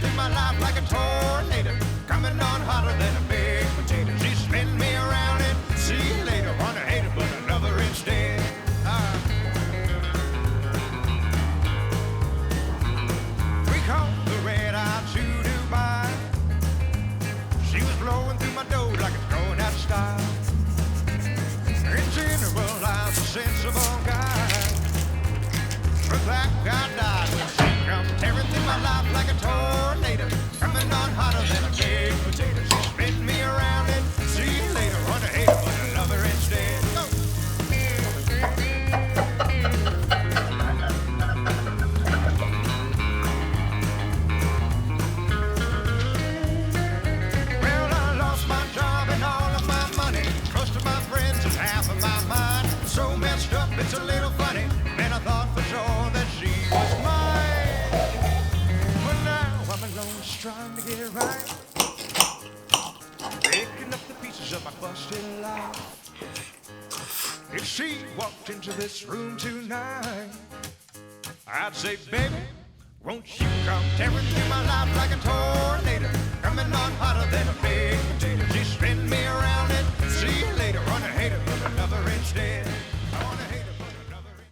through my life like a tornado. Coming on hotter than a big potato. She spin me around and see you later. Wanna hate her, but I love her instead. Ah. We caught the red eye to Dubai. She was blowing through my dough like it's going out of style. In general, I was a sensible guy. But that guy died Hotter than a potato. If she walked into this room tonight, I'd say, baby, won't you come tearing through my life like a tornado, coming on hotter than a big potato.